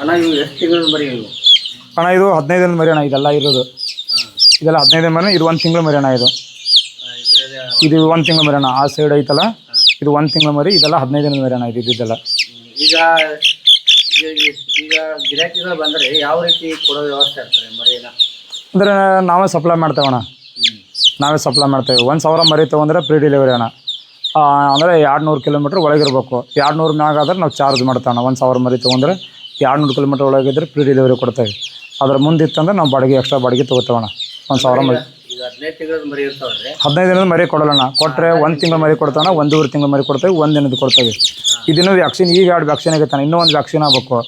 ಅಣ್ಣ ಇವು ಎಷ್ಟು ತಿಂಗಳು ಮರಿ ಇವು ಅಣ್ಣ ಇದು ಹದಿನೈದು ದಿನದ ಮರಿ ಅಣ್ಣ ಇದೆಲ್ಲ ಇರೋದು. ಇದೆಲ್ಲ ಹದಿನೈದು ಮರಿ ಇದು ಒಂದು ತಿಂಗಳು ಮರಿ ಅಣ್ಣ ಇದು. ಇದೆ. ಒಂದು ತಿಂಗಳು ಮರಿ ಅಣ್ಣ ಆ ಸೈಡ್ ಐತಲ್ಲ? ಇದು ಒಂದು ತಿಂಗಳು ಮರಿ ಇದೆಲ್ಲ ಹದಿನೈದು ದಿನದ ಮರಿ ಅಣ್ಣ ಇದು ಇದೆಲ್ಲ ಈಗ ಈಗ ಗಿರಾಕಿಗಳು ಬಂದರೆ ಯಾವ ರೀತಿ ಕೊಡೋ ವ್ಯವಸ್ಥೆ ಇರ್ತಾರೆ ಮರಿನ? ಅಂದರೆ ನಾವೇ ಸಪ್ಲೈ ಮಾಡ್ತೇವೆ ಅಣ್ಣ. ನಾವೇ ಸಪ್ಲೈ ಮಾಡ್ತೇವೆ. ಒಂದು ಸಾವಿರ ಮರಿ ತೊಗೊಂಡ್ರೆ ಫ್ರೀ ಡೆಲಿವರಿ ಅಣ್ಣ. ಅಂದರೆ ಎರಡು ನೂರು ಕಿಲೋಮೀಟ್ರ್ ಒಳಗಿರ್ಬೇಕು. ಎರಡು ನೂರು ಮ್ಯಾಗ ಆದ್ರೆ ನಾವು ಚಾರ್ಜ್ ಮಾಡ್ತೇವೆ ಅಣ್ಣ ಒಂದು ಸಾವಿರ ಮರಿ ತೊಗೊಂಡ್ರೆ. ಎರಡು ಕಿಲೋಮೀಟರ್ ಒಳಗಿದ್ರೆ ಫ್ರೀ ಡೆಲಿವರಿ ಕೊಡ್ತೇವೆ. ಅದ್ರ ಮುಂದೆ ಇತ್ತಂದ್ರೆ ನಾವು ಬಾಡಿಗೆ ಎಕ್ಸ್ಟ್ರಾ ಬಾಡಿಗೆ ತಗೋತವಣ ಒಂದು ಸಾವಿರ ಮರಿ. ಹದಿನೈದು ದಿನದ ಮರಿ ಕೊಡೋಣ ಕೊಟ್ಟರೆ ಒಂದು ತಿಂಗಳ ಮರಿ ಕೊಡ್ತಾನೆ ಒಂದೂವರೆ ತಿಂಗಳ ಮರಿ ಕೊಡ್ತೇವೆ ಒಂದು ದಿನದ ಕೊಡ್ತೇವೆ. ಇದನ್ನು ವ್ಯಾಕ್ಸಿನ್ ಈಗ ಎರಡು ವ್ಯಾಕ್ಸಿನ್ ಆಗೈತಾನೆ ಇನ್ನೂ ಒಂದು ವ್ಯಾಕ್ಸಿನ್ ಆಗಬೇಕು.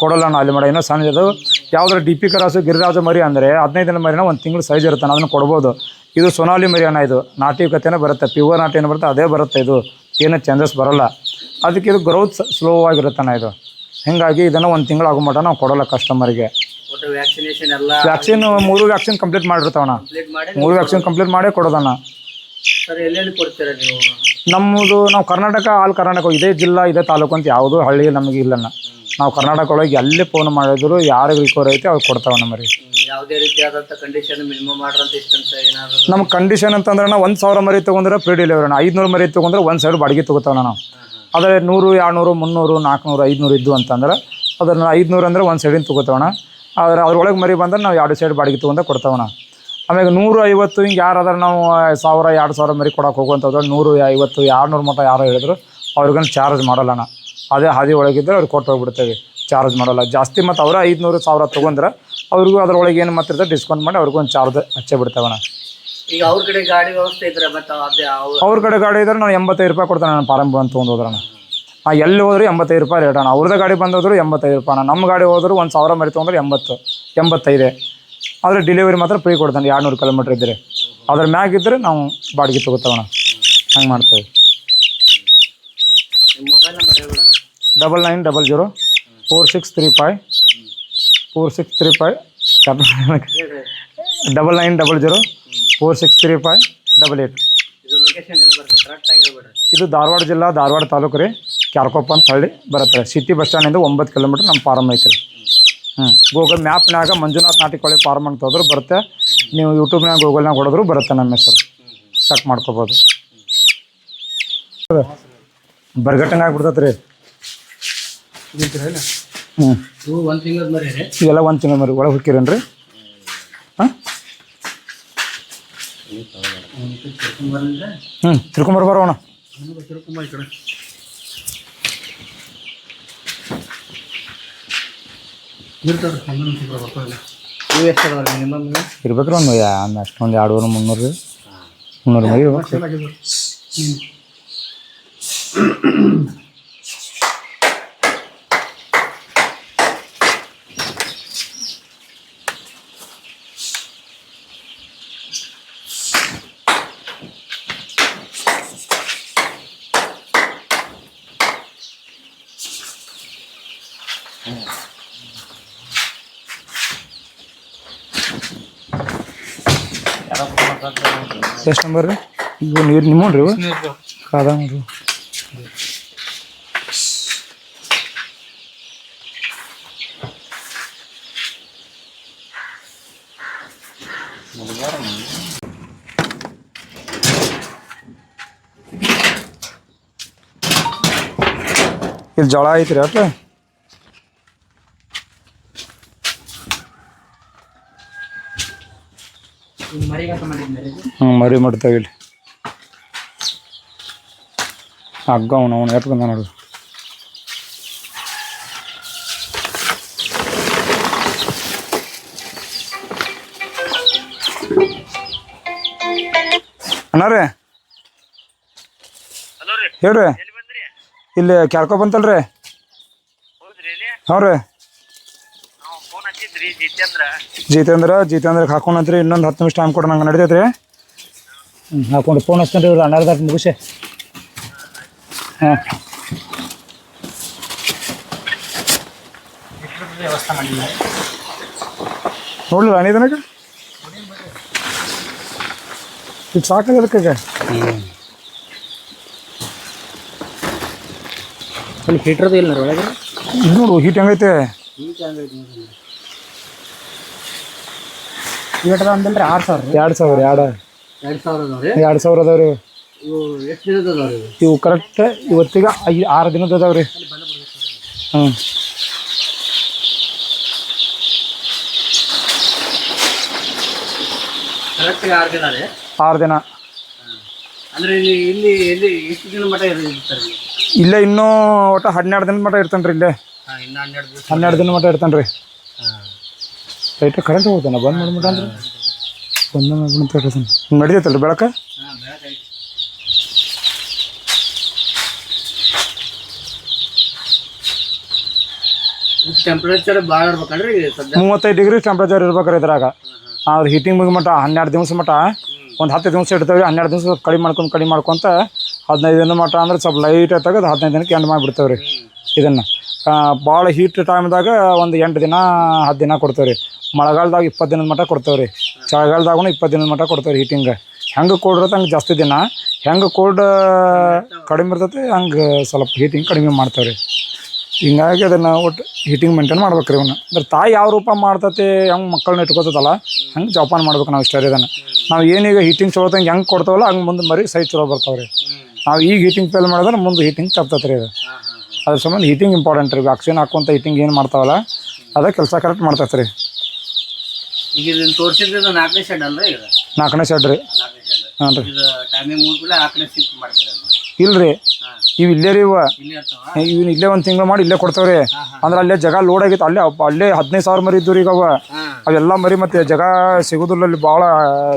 ಕೊಡೋಲ್ಲ ಅಲ್ಲಿ ಮಾಡೋ. ಇನ್ನೂ ಸಣ್ಣದು ಯಾವ್ದಾರು ಡಿ ಪಿ ಕರಾಸು ಗಿರಿರಾಜ ಮರಿ ಅಂದರೆ ಹದಿನೈದು ದಿನ ಮರಿನ ಒಂದು ತಿಂಗಳು ಸೈಜ್ ಇರ್ತಾನೆ ಅದನ್ನು ಕೊಡ್ಬೋದು. ಇದು ಸೊನಾಲಿ ಮರಿ ಅಣ್ಣ ಇದು. ನಾಟಿಕತೆನೇ ಬರುತ್ತೆ ಪ್ಯೂರ್ ನಾಟಿ ಏನು ಬರುತ್ತೆ ಅದೇ ಬರುತ್ತೆ ಇದು. ಏನೂ ಚೇಂಜಸ್ ಬರೋಲ್ಲ. ಅದಕ್ಕೆ ಇದು ಗ್ರೋತ್ ಸ್ಲೋ ಆಗಿರುತ್ತಾನೆ ಇದು. ಹೀಗಾಗಿ ಇದನ್ನು ಒಂದು ತಿಂಗಳು ಆಗೋ ಮಟ್ಟ ನಾವು ಕೊಡೋಲ್ಲ ಕಸ್ಟಮರ್ಗೆ ಒಟ್ಟು ವ್ಯಾಕ್ಸಿನೇಷನ್ ಎಲ್ಲ ವ್ಯಾಕ್ಸಿನ್ ಮೂರು ವ್ಯಾಕ್ಸಿನ್ ಕಂಪ್ಲೀಟ್ ಮಾಡಿರ್ತಾವಣ್ಣ. ಮೂರು ವ್ಯಾಕ್ಸಿನ್ ಕಂಪ್ಲೀಟ್ ಮಾಡೇ ಕೊಡೋದಣ್ಣ. ನಮ್ಮದು ನಾವು ಕರ್ನಾಟಕ ಆಲ್ ಕರ್ನಾಟಕ ಇದೇ ಜಿಲ್ಲಾ ಇದೇ ತಾಲೂಕು ಅಂತ ಯಾವುದೂ ಹಳ್ಳಿ ನಮಗೆ ಇಲ್ಲಣ್ಣ. ನಾವು ಕರ್ನಾಟಕ ಒಳಗೆ ಎಲ್ಲಿ ಫೋನ್ ಮಾಡಿದ್ರು ಯಾರಿಗೆ ರಿಕವರ್ ಐತೆ ಅವ್ರು ಕೊಡ್ತಾವ ನಮ್ಮರಿ ಹ್ಮ್, ಯಾವುದೇ ರೀತಿಯಾದಂಥ ಕಂಡೀಷನ್ ಮಿನಿಮಮ್ ಮಾಡ್ರಂತ ಇಷ್ಟಂತ ಏನಾದ್ರು? ನಮ್ಮ ಕಂಡೀಷನ್ ಅಂತಂದ್ರೆ ನಾವು ಒಂದು ಸಾವಿರ ಮರಿ ತೊಗೊಂಡ್ರೆ ಫ್ರೀ ಡೆಲಿವರಿ ಐದುನೂರು ಮರಿ ತೊಗೊಂಡ್ರೆ ಒಂದು ಸೈಡ್ ಬಾಡಿಗೆ ತಗೋತಾವ ನಾವು. ಆದರೆ ನೂರು, ಎರಡುನೂರು, ಮುನ್ನೂರು, ನಾಲ್ಕುನೂರು, ಐದುನೂರು ಇದ್ದು ಅಂತಂದ್ರೆ ಅದನ್ನು ಐದುನೂರು ಅಂದರೆ ಒಂದು ಸೈಡಿನ ತೊಗೋತವಣ. ಆದರೆ ಅದ್ರೊಳಗೆ ಮರಿ ಬಂದ್ರೆ ನಾವು ಎರಡು ಸೈಡ್ ಬಾಡಿಗೆ ತೊಗೊಂಡೆ ಕೊಡ್ತವಣ. ಆಮೇಲೆ ನೂರು ಐವತ್ತು ಹಿಂಗೆ ಯಾರಾದ್ರೆ ನಾವು ಸಾವಿರ, ಎರಡು ಸಾವಿರ ಮರಿ ಕೊಡೋಕೆ ಹೋಗುವಂಥದ್ದು ನೂರು, ಐವತ್ತು, ಎರಡುನೂರು ಮಟ್ಟ ಯಾರು ಹೇಳಿದ್ರು, ಅವ್ರಿಗೇನು ಚಾರ್ಜ್ ಮಾಡೋಲ್ಲಣ ಅದೇ ಹಾದಿ ಒಳಗಿದ್ರೆ ಅವ್ರಿಗೆ ಕೊಟ್ಟು ಹೋಗ್ಬಿಡ್ತೇವೆ ಚಾರ್ಜ್ ಮಾಡೋಲ್ಲ. ಜಾಸ್ತಿ ಮತ್ತು ಅವರ ಐದುನೂರು, ಸಾವಿರ ತೊಗೊಂಡ್ರೆ ಅವ್ರಿಗೂ ಅದರೊಳಗೆ ಏನು ಮಾತ್ರ ಡಿಸ್ಕೌಂಟ್ ಮಾಡಿ ಅವ್ರಿಗೂ ಒಂದು ಚಾರ್ಜ್ ಹಚ್ಚೇ ಬಿಡ್ತೇವಣ್ಣ ಈಗ ಅವ್ರ ಕಡೆ ಗಾಡಿ ವ್ಯವಸ್ಥೆ ಇದ್ರೆ ಮತ್ತೆ ಅದೇ ಅವ್ರು ಅವ್ರ ಕಡೆ ಗಾಡಿ ಇದ್ರೆ ನಾನು ಎಂಬತ್ತೈದು ರೂಪಾಯಿ ಕೊಡ್ತಾನೆ ನಾನು ಪಾರಂಭ ಅಂತ ತೊಗೊಂಡು ಹೋದ್ರಣ ಆ ಎಲ್ಲಿ ಹೋದ್ರು ಎಂಬತ್ತೈದು ರೂಪಾಯಿ ರೇಟ್ ಅಣ್ಣ. ಅವ್ರದ್ದು ಗಾಡಿ ಬಂದೋದ್ರು ಎಂಬತ್ತೈದು ರೂಪಾಯಿ ಅಣ್ಣ. ನಮ್ಮ ಗಾಡಿ ಹೋದ್ರು ಒಂದು ಸಾವಿರ ಮರಿ ತೊಗೊಂಡ್ರೆ ಎಂಬತ್ತು ಎಂಬತ್ತೈದೆ. ಆದರೆ ಡೆಲಿವರಿ ಮಾತ್ರ ಫ್ರೀ ಕೊಡ್ತಾನೆ. ಎರಡು ನೂರು ಕಿಲೋಮೀಟ್ರ್ ಇದ್ದರೆ ಅದ್ರ ಮ್ಯಾಗ ಇದ್ದರೆ ನಾವು ಬಾಡಿಗೆ ತೊಗೋತಾವಣ್ಣ ಹಂಗೆ ಮಾಡ್ತೇವೆ. Double nine double zero four six three five four six three five double nine double zero four six three five double eight ಇದು ಲೊಕೇಶನ್ ಎಲ್ಲಿ ಬರುತ್ತೆ? ಕರೆಕ್ಟಾಗಿ ಹೇಳ್ಬಿಡ್ರಿ. ಇದು ಧಾರವಾಡ ಜಿಲ್ಲಾ ಧಾರವಾಡ ತಾಲೂಕು ರೀ. ಕ್ಯಾರ್ಕೊಪ್ಪ ಅಂತ ಹಳ್ಳಿ ಬರುತ್ತೆ. ಸಿಟಿ ಬಸ್ ಸ್ಟ್ಯಾಂಡಿಂದ ಒಂಬತ್ತು ಕಿಲೋಮೀಟ್ರ್ ನಮ್ಮ ಫಾರಮ್ ಐತೆ ರೀ. ಹ್ಞೂ ಗೂಗಲ್ ಮ್ಯಾಪ್ನಾಗ ಮಂಜುನಾಥ್ ನಾಟಿಕೋಳಿ ಫಾರ್ಮ್ ಅಂತ ಹೋದ್ರೆ ಬರುತ್ತೆ. ನೀವು ಯೂಟ್ಯೂಬ್ನಾಗ ಗೂಗಲ್ನಾಗ ಹೊಡೆದ್ರು ಬರುತ್ತೆ ನಮ್ಮ ಹೆಸರು. ಚೆಕ್ ಮಾಡ್ಕೋಬೋದು. ಬರ್ಗಟ್ಟಂಗೆ ಆಗ್ಬಿಡ್ತೈತೆ ರೀ. ಹ್ಞೂ ಇವು ಒಂದು ತಿಂಗಳ ಮರಿ ರೀ. ಇವೆಲ್ಲ ಒಂದು ತಿಂಗಳು ಮರಿ. ಒಳಗೆ ಹುಕ್ಕಿರೇನು ರೀ ಹಾಂ ಬಂದ್ರೆ ಹ್ಞೂ ತಿರ್ಕೊಂಬರ್ ಬರೋಣ. ತಿರುಕುಂಬ ಈ ಕಡೆ ಇರ್ಬೇಕ್ರಿ ಒಂದು ಒಂದು ಅಷ್ಟೊಂದು ಎರಡುನೂರು ಮುನ್ನೂರು ಮುನ್ನೂರು ಮರಿ ಎಷ್ಟು ನಂಬರ್ ರೀ? ಇವು ನೀರು ನಿಮ್ಮ ರೀ ಇವು? ಕಾದ ಇಲ್ಲಿ ಜೋಳ ಐತ್ರಿ ಅಟ್ಟ? ಹ್ಞೂ ಮರಿ ಮಾಡ್ತೇವೆ ಇಲ್ಲಿ ಹಗ್ಗ ಅವನು ಅವನು ಎತ್ಕೊಂಡ ನೋಡು. ಅಣ್ಣ ರೀ. ಹೇಳ್ರಿ. ಇಲ್ಲಿ ಕ್ಯಾರ್ಕೊ ಬಂತಲ್ರಿ. ಹ್ಞೂ ರೀ. ಹಚ್ಚಿದ್ರಿ ಜಿತೇಂದ್ರ? ಜಿತೇಂದ್ರ ಹಾಕೊಂಡ್ರಿ ಹಾಕೊಂಡಂತ್ರಿ ಇನ್ನೊಂದು ಹತ್ತು ನಿಮಿಷ ಟೈಮ್ ಕೊಡೋಣ ನಂಗೆ ನಡಿತೈತೆ ರೀ ಹ್ಞೂ ಹಾಕೊಂಡು ಫೋನ್ ಹಚ್ತೇನೆ ರೀ ಇವ್ರು ಅಣ್ಣಾರ್ದಾಟ ಮುಗಿಸಿ. ಹಾಂ. ವ್ಯವಸ್ಥೆ ಮಾಡಿಲ್ಲ ನೋಡ್ಲಿಲ್ಲ ಅನಿದನಕ ಇದು ಸಾಕಾಗದಕ್ಕೆ ಅಲ್ಲಿ ಹೀಟ್ರದು ಇಲ್ಲ ಒಳಗೆ? ನೋಡು ಹೀಟ್ ಹೆಂಗೈತೆ? ಹೀಟ್ ಅಂದ್ರೆ ಇವತ್ತು ಅಂದಿಲ್ರಿ ಆರು ಸಾವಿರ ರೀ. ಎರಡು ಸಾವಿರ ಎರಡು? ಎರಡು ಸಾವಿರ ಅದಾವ್ರಿ ಎರಡು ಸಾವಿರ ಅದಾವ ರೀ. ಇವು ಎಷ್ಟು ದಿನದ ಅದಾವ್ರಿ ಇವು ಇವು ಕರೆಕ್ಟ್ ಇವತ್ತಿಗೆ ಐ ಆರು ದಿನದ ಅದಾವ ರೀ. ಹ್ಞೂ ಕರೆಕ್ಟ್ ಆರು ದಿನ ರೀ. ಆರು ದಿನ. ಅಂದ್ರೆ ಇಲ್ಲಿ ಇಲ್ಲಿ ಎಲ್ಲಿ ಎಷ್ಟು ದಿನ ಮಟ್ಟ ಇರ್ತಾರೆ ಇಲ್ಲಿ? ಇಲ್ಲೇ ಇನ್ನೂ ಒಟ್ಟು ಹನ್ನೆರಡು ದಿನದ ಮಟ್ಟ ಇರ್ತಾನೆ ರೀ ಇಲ್ಲೇ. ಹಾಂ ಇನ್ನು ಹನ್ನೆರಡು ದಿವಸ ಹನ್ನೆರಡು ದಿನ ಮಟ್ಟ ಇರ್ತಾನೆ ರೀ ಹಾಂ. ರೈಟ್ ಕರೆಂಟ್ ಹೋಗ್ತಾನ ಬಂದ್ ಮಾಡ್ಬಿಟ್ಟ ಅಂದ್ರೆ? ಬಂದ ಮಾಡ್ಬಿಟ್ಟು ನಡಿತೈತಲ್ರಿ ಬೆಳಕ? ಟೆಂಪ್ರೇಚರ್ ಭಾಳ ಸದ್ಯ? ಮೂವತ್ತೈದು ಡಿಗ್ರಿ ಟೆಂಪ್ರೇಚರ್ ಇರ್ಬೇಕ್ರಿ ಇದ್ರಾಗ. ಅವ್ರು ಹೀಟಿಂಗ್ ಮುಗಿ ಮಟ್ಟ ಹನ್ನೆರಡು ದಿವಸ ಮಟ್ಟ ಒಂದು ಹತ್ತು ದಿವಸ ಇಡ್ತೇವೆ ಹನ್ನೆರಡು ದಿವಸ ಕಡಿಮೆ ಮಾಡ್ಕೊಂಡು ಕಡಿಮೆ ಮಾಡ್ಕೊಂತ ಹದಿನೈದು ದಿನ ಮಟ್ಟ ಅಂದ್ರೆ ಸ್ವಲ್ಪ ಲೈಟ್ ತೆಗೆದು ಹದಿನೈದು ದಿನಕ್ಕೆ ಎಂಡ್ ಮಾಡಿಬಿಡ್ತೇವೆ ರೀ ಇದನ್ನು. ಭಾಳ ಹೀಟ್ ಟೈಮ್ದಾಗ ಒಂದು ಎಂಟು ದಿನ ಹತ್ತು ದಿನ ಕೊಡ್ತೇವೆ ರೀ ಮಳೆಗಾಲದಾಗ ಇಪ್ಪತ್ತು ದಿನದ ಮಟ್ಟ ಕೊಡ್ತೇವೆ ರೀ ಚಳಿಗಾಲದಾಗೂ ಇಪ್ಪತ್ತು ದಿನದ ಮಟ್ಟ ಕೊಡ್ತೇವೆ ರೀ ಹೀಟಿಂಗ್ ಹೆಂಗೆ ಕೋಲ್ಡ್ ಇರುತ್ತೆ ಹಂಗೆ ಜಾಸ್ತಿ ದಿನ. ಹೆಂಗೆ ಕೋಲ್ಡ್ ಕಡಿಮೆ ಇರ್ತೈತೆ, ಹಂಗೆ ಸ್ವಲ್ಪ ಹೀಟಿಂಗ್ ಕಡಿಮೆ ಮಾಡ್ತೇವೆ ರೀ ಹಿಂಗಾಗಿ ಅದನ್ನು ಒಟ್ಟು ಹೀಟಿಂಗ್ ಮೇಂಟೈನ್ ಮಾಡ್ಬೇಕು ರೀ ಇವನ್ನ ಅಂದ್ರೆ ತಾಯಿ ಯಾವ ರೂಪ ಮಾಡ್ತೈತೆ, ಹೆಂಗೆ ಮಕ್ಕಳನ್ನ ಇಟ್ಕೋತದಲ್ಲ ಹಂಗೆ ಜೋಪಾನ ಮಾಡ್ಬೇಕು ನಾವು ಇಷ್ಟ ಅದನ್ನು. ನಾವು ಏನೀಗ ಹೀಟಿಂಗ್ ಚಲೋ ತಂಗೆ ಹೆಂಗೆ ಕೊಡ್ತಾವಲ್ಲ, ಹಂಗೆ ಮುಂದೆ ಮರಿ ಸೈಜ್ ಚಲೋ ಬರ್ತಾವೆ ರೀ ನಾವು ಈಗ ಹೀಟಿಂಗ್ ಫೇಲ್ ಮಾಡಿದ್ರೆ ಮುಂದೆ ಹೀಟಿಂಗ್ ತಪ್ತೈತೆ ರೀ ಅದು. ಅದ್ರ ಸಂಬಂಧ ಹೀಟಿಂಗ್ ಇಂಪಾರ್ಟೆಂಟ್ ರೀ. ವ್ಯಾಕ್ಸಿನ್ ಹಾಕುವಂಥ ಹೀಟಿಂಗ್ ಏನು ಮಾಡ್ತಾವಲ್ಲ, ಅದೇ ಕೆಲಸ ಕರೆಕ್ಟ್ ಮಾಡ್ತೈತೆ ರೀ ಈಗ ಇದನ್ನ ತೋರಿಸಿದ್ದು ನಾಲ್ಕನೇ ಶೆಡ್ ಅಲ್ರಿ ಇದು ನಾಲ್ಕನೇ ಶೆಡ್ ರೀ. ನಾಲ್ಕನೇ ಶೆಡ್ ಹಾಂ ರೀ. ಇದು ಟೈಮಿಂಗ್ ಮುಗಿದ್ಮೇಲೆ ನಾಲ್ಕನೇ ಶಿಫ್ಟ್ ಮಾಡ್ತೀರಿ ಅದನ್ನ ಇಲ್ರಿ. ಇವು ಇಲ್ಲೇ ರೀ ಇವ. ಇಲ್ಲಿ ಇರ್ತಾವ? ಇವ್ನು ಇಲ್ಲೇ ಒಂದು ತಿಂಗಳು ಮಾಡಿ ಇಲ್ಲೇ ಕೊಡ್ತಾವ್ರಿ. ಅಂದ್ರೆ ಅಲ್ಲೇ ಜಗ ಲೋಡ್ ಆಗಿತ್ತು. ಅಲ್ಲೇ ಅಲ್ಲೇ ಹದಿನೈದು ಸಾವಿರ ಮರಿ ಇದ್ದು ರೀ ಈಗ ಅವ. ಅವೆಲ್ಲ ಮರಿ ಮತ್ತೆ ಜಗ ಸಿಗೋದಿಲ್ಲ ಅಲ್ಲಿ ಭಾಳ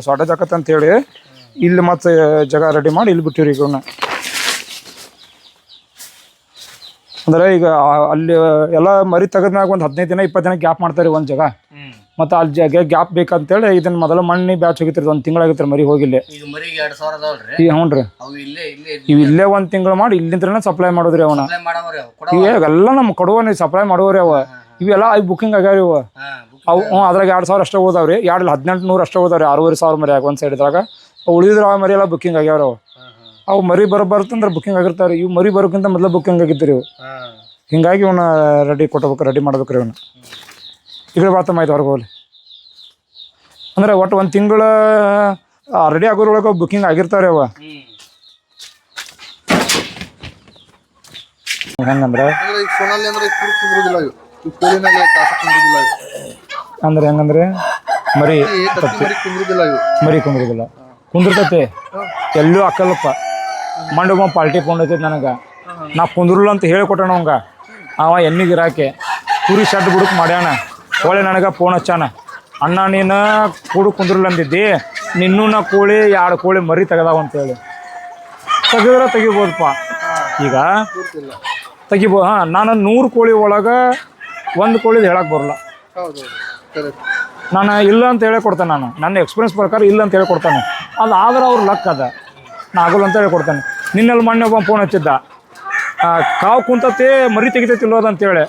ಶಾರ್ಟೇಜ್ ಆಕತ್ತೆ ಅಂತ ಹೇಳಿ. ಇಲ್ಲಿ ಮತ್ತೆ ಜಗ ರೆಡಿ ಮಾಡಿ ಇಲ್ಲಿ ಬಿಟ್ಟಿವ್ರಿ ಈಗ ಅಂದ್ರೆ ಈಗ ಅಲ್ಲಿ ಎಲ್ಲ ಮರಿ ತೆಗೆದ್ಮ್ಯಾಗ ಒಂದು ಹದಿನೈದು ದಿನ ಇಪ್ಪತ್ತು ದಿನ ಗ್ಯಾಪ್ ಮಾಡ್ತಾರೆ ಒಂದು ಜಾಗ. ಮತ್ತೆ ಅಲ್ಲಿ ಜಾಗ ಗ್ಯಾಪ್ ಬೇಕಂತೇಳಿ ಇದನ್ನ ಮೊದಲ ಮಣ್ಣಿ ಬ್ಯಾಚ್ ಹೋಗಿತ್ರಿ ಒಂದು ತಿಂಗಳಾಗಿತ್ತು ಮರಿ ಹೋಗಿಲ್ಲ. ಈಗ ಹ್ಞೂ ಇವು ಇಲ್ಲೇ ಒಂದು ತಿಂಗಳು ಮಾಡಿ ಇಲ್ಲಿಂದ ಸಪ್ಲೈ ಮಾಡೋದ್ರಿ ಅವನ. ಮಾಡವ್ರಿ ಅವು ಕೊಡವ. ಸಪ್ಲೈ ಮಾಡೋರಿ ಅವ. ಇವೆಲ್ಲ ಐ ಬುಕಿಂಗ್ ಆಗ್ಯಾವ ಇವು. ಅವು ಅದ್ರಾಗ ಎರಡು ಸಾವಿರ ಅಷ್ಟೇ ಹೋದಾವ್ರಿ. ಎರಡು ಹದಿನೆಂಟು ನೂರು ಅಷ್ಟೇ ಹೋದಾವ್ರಿ ಆರೂವರೆ ಸಾವಿರ ಮರಿ ಆಗ ಒಂದು ಸೈಡ್ದಾಗ ಉಳಿದ್ರ ಆ ಮರಿ ಎಲ್ಲ ಬುಕಿಂಗ್ ಆಗ್ಯಾವ್ರಿ ಅವು. ಅವು ಮರಿ ಬರೋ ಅಂದ್ರೆ ಬುಕಿಂಗ್ ಆಗಿರ್ತಾರೆ ಇವು ಮರಿ ಬರೋಕ್ಕಿಂತ ಮೊದಲು ಬುಕಿಂಗ್ ಆಗಿತ್ತು ರೀ ಇವು ಹಿಂಗಾಗಿ ಇವನ್ನ ರೆಡಿ ಕೊಟ್ಬೇಕು ರೆಡಿ ಮಾಡ್ಬೇಕು ರೀ ಇವನ್ನ ಈಗ ಕಡೆ ಆಯ್ತು ಹೊರಗೆ ಹೋಗ್ಲಿ. ಅಂದ್ರೆ ಒಟ್ಟು ಒಂದು ತಿಂಗಳ ರೆಡಿ ಆಗೋರೊಳಗೆ ಬುಕಿಂಗ್ ಆಗಿರ್ತಾರೆ ಅವ. ಹೆಂಗಂದ್ರೆ? ಅಂದ್ರೆ ಹೆಂಗಂದ್ರೆ? ಮರಿ ಮರಿ ಕುಂದ್ರದಿಲ್ಲ ಕುಂದಿರ್ತೈತಿ. ಎಲ್ಲೂ ಹಾಕಲ್ಲಪ್ಪ. ಮಂಡಗ ಪಾಲ್ಟಿ ಐತೈತಿ ನನಗೆ. ನಾ ಕುಂದ್ರಲ್ಲ ಅಂತ ಹೇಳಿಕೊಟ್ಟಣ ಅವಂಗ. ಅವ ಎಣ್ಣೆಗೆ ಇರಾಕೆ. ಕುರಿ ಶೆಡ್ ಬುಡಕ್ಕೆ ಮಾಡ್ಯಾಣ ಕೋಳಿ ನನಗೆ ಫೋನ್ ಹಚ್ಚಾನ. ಅಣ್ಣ, ನೀನು ಕೂಡು ಕುಂದ್ರಲ್ಲ ಅಂದಿದ್ದಿ. ನಿನ್ನೂ ನಾ ಕೋಳಿ ಎರಡು ಕೋಳಿ ಮರಿ ತೆಗೆದಾವ ಅಂತೇಳಿ. ತೆಗೆದ್ರೆ ತೆಗಿಬೋದಪ್ಪ ಈಗ ತೆಗಿಬೋ, ಹಾಂ, ನಾನು ನೂರು ಕೋಳಿ ಒಳಗೆ ಒಂದು ಕೋಳಿದು ಹೇಳಕ್ಕೆ ಬರಲ್ಲ. ನಾನು ಇಲ್ಲ ಅಂತ ಹೇಳಿ ಕೊಡ್ತೇನೆ ನಾನು. ನನ್ನ ಎಕ್ಸ್ಪೀರಿಯನ್ಸ್ ಪ್ರಕಾರ ಇಲ್ಲ ಅಂತ ಹೇಳಿ ಕೊಡ್ತಾನೆ. ಅದು ಆದ್ರೆ ಅವ್ರ ಲಕ್ ಅದ. ನಾ ಆಗಲ್ಲ ಅಂತ ಹೇಳಿ ಕೊಡ್ತಾನೆ. ನಿನ್ನಲ್ಲಿ ಮಣ್ಣೆ ಒಬ್ಬ ಫೋನ್ ಹಚ್ಚಿದ್ದ. ಕಾವು ಕುಂತತಿ ಮರಿ ತೆಗಿತೈತಿ ಇಲ್ಲೋದು ಅಂತೇಳಿ.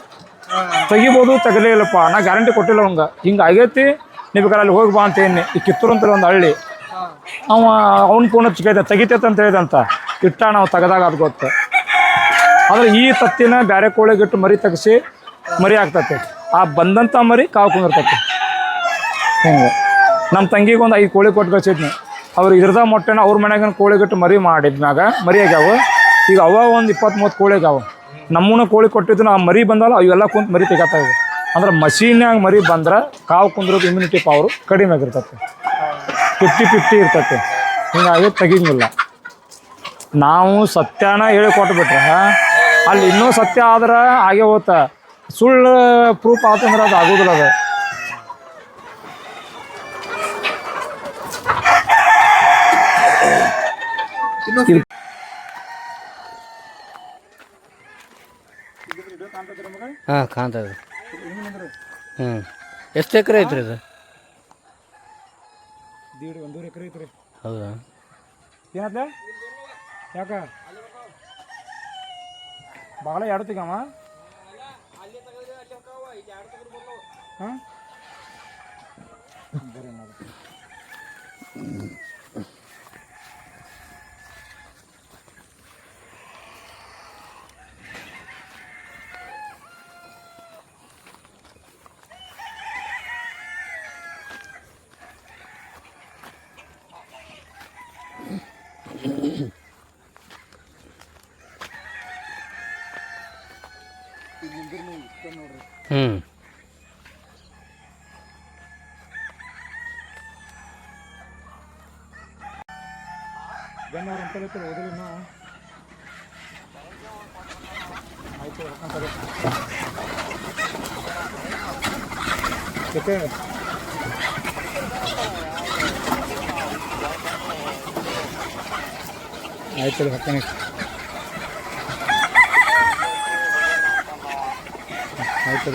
ತೆಗಿಬೋದು ತೆಗಲೇ ಇಲ್ಲಪ್ಪ, ನಾ ಗ್ಯಾರಂಟಿ ಕೊಟ್ಟಿಲ್ಲ ಅವಂಗ ಹಿಂಗೆ ಆಗೈತಿ, ನೀವು ಬೇಕಾದ್ರೆ ಅಲ್ಲಿ ಹೋಗಿ ಬಾ ಅಂತ ಈ ಕಿತ್ತೂರು ಅಂತೇಳಿ ಒಂದು ಹಳ್ಳಿ. ಅವ, ಅವ್ನ ಫೋನ್ ಹಚ್ಚಿ ತೆಗಿತೈತೆ ಅಂತ ಹೇಳಿದಂತ ಇಟ್ಟ ನಾವು ತೆಗೆದಾಗ ಅದು ಗೊತ್ತು. ಆದರೆ ಈ ತತ್ತಿನ ಬ್ಯಾರೆ ಕೋಳಿಗಿಟ್ಟು ಮರಿ ತೆಗಿಸಿ, ಮರಿ ಆಗ್ತೈತಿ. ಆ ಬಂದಂಥ ಮರಿ ಕಾವು ಕುಂದಿರ್ತೈತಿ. ಹಿಂಗೆ. ನಮ್ಮ ತಂಗಿಗೆ ಒಂದು ಐದು ಕೋಳಿ ಕೊಟ್ಟು ಕಳ್ಸಿದ್ನಿ. ಅವ್ರು ಇದ್ರದ ಮೊಟ್ಟೆನ ಅವ್ರ ಮನೆಗೆ ಕೋಳಿ ಕಟ್ಟು ಮರಿ ಮಾಡಿದ್ಮ್ಯಾಗ ಮರಿ ಆಗ್ಯಾವ ಈಗ ಅವ ಒಂದು ಇಪ್ಪತ್ತು ಮೂವತ್ತು ಕೋಳಿ ಆಗ್ಯಾವ ನಮ್ಮನ್ನು ಕೋಳಿ ಕೊಟ್ಟಿದ್ದು ಆ ಮರಿ ಬಂದಲ್ಲ, ಅವೆಲ್ಲ ಕುಂತ ಮರಿ ತೆಗಿತಾವೆ ಅಂದ್ರೆ ಮಷೀನ್ಯಾಗ ಮರಿ ಬಂದ್ರೆ ಕಾವು ಕುಂದ್ರದ್ದು ಇಮ್ಯುನಿಟಿ ಪವರು ಕಡಿಮೆ ಆಗಿರ್ತೈತೆ. ಫಿಫ್ಟಿ ಫಿಫ್ಟಿ ಇರ್ತೈತೆ. ಹಿಂಗಾಗಿ ತೆಗಿಂಗಿಲ್ಲ. ನಾವು ಸತ್ಯನ ಹೇಳಿ ಕೊಟ್ಬಿಟ್ರೆ, ಅಲ್ಲಿ ಇನ್ನೂ ಸತ್ಯ ಆದ್ರೆ ಹಾಗೆ ಹೋತ. ಸುಳ್ಳು ಪ್ರೂಫ್ ಆತಂದ್ರೆ ಅದು ಆಗೋದಿಲ್ಲ ಅದು. ಹಾಂ ಕಾಣ್ತದೆ. ಹ್ಞೂ ಎಷ್ಟು ಎಕರೆ ಐತ್ರಿ ಇದು? ದೀಡ್ ಒಂದೂವರೆ ಎಕರೆ ಐತ್ರಿ. ಹೌದಾ? ಏನಾದ್ಲೆ ಯಾಕ? ಭಾಳ ಎರಡು ತಿಗಮ್ಮ ಹಾಂ? గన్నవరం పిల్లలు వదిలినా అయితే రకం సరే ఓకే అయితే పక్కనే అయితే